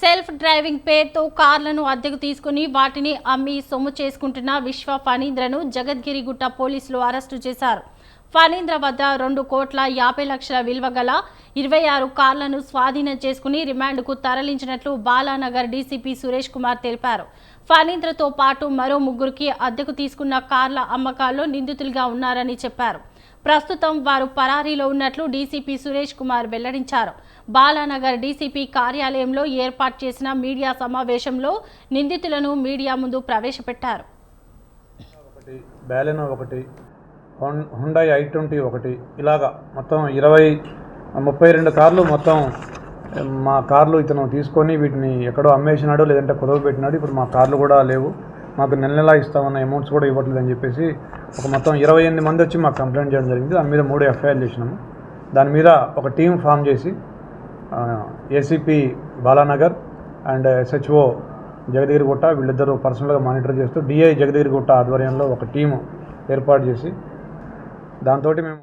Self driving పేరుతో కార్లను అద్దెకు తీసుకుని వాటిని అమ్మి సొమ్ము చేసుకుంటున్న విశ్వ ఫణీంద్రను జగద్గిరిగుట్ట పోలీసులు అరెస్టు చేశారు. ఫణీంద్ర వద్ద రెండు కోట్ల యాభై లక్షల విలువ గల ఇరవై ఆరు కార్లను స్వాధీనం చేసుకుని రిమాండ్కు తరలించినట్లు బాలానగర్ డీసీపీ సురేష్ కుమార్ తెలిపారు. ఫణీంద్రతో పాటు మరో ముగ్గురికి అద్దెకు తీసుకున్న కార్ల అమ్మకాల్లో నిందితులుగా ఉన్నారని చెప్పారు. ప్రస్తుతం వారు పరారీలో ఉన్నట్లు డీసీపీ సురేష్ కుమార్ వెల్లడించారు. బాలానగర్ డీసీపీ కార్యాలయంలో ఏర్పాటు చేసిన మీడియా సమావేశంలో నిందితులను మీడియా ముందు ప్రవేశపెట్టారు. ఒకటి ఒకటి. హుండై హుండాయ్ ఐ ట్వంటీ ఒకటి. ఇలాగా మొత్తం ఇరవై ముప్పై రెండు కార్లు మొత్తం మా కార్లు ఇతను తీసుకొని వీటిని ఎక్కడో అమ్మేసినాడు లేదంటే కుదవ పెట్టినాడు ఇప్పుడు మా కార్లు కూడా లేవు. మాకు నెల నెలా ఇస్తామన్న అమౌంట్స్ కూడా ఇవ్వట్లేదు అని చెప్పేసి ఒక మొత్తం ఇరవై ఎనిమిది మంది వచ్చి మాకు కంప్లైంట్ చేయడం జరిగింది. దాని మీద మూడు ఎఫ్ఐఆర్ చేసినాము. దాని మీద ఒక టీం ఫామ్ చేసి ACP Balanagar and SHO Jagadgirigutta వీళ్ళిద్దరూ పర్సనల్గా మానిటర్ చేస్తూ డిఐ జగదగిరిగుట్ట ఆధ్వర్యంలో ఒక టీము ఏర్పాటు చేసి దాంతో మేము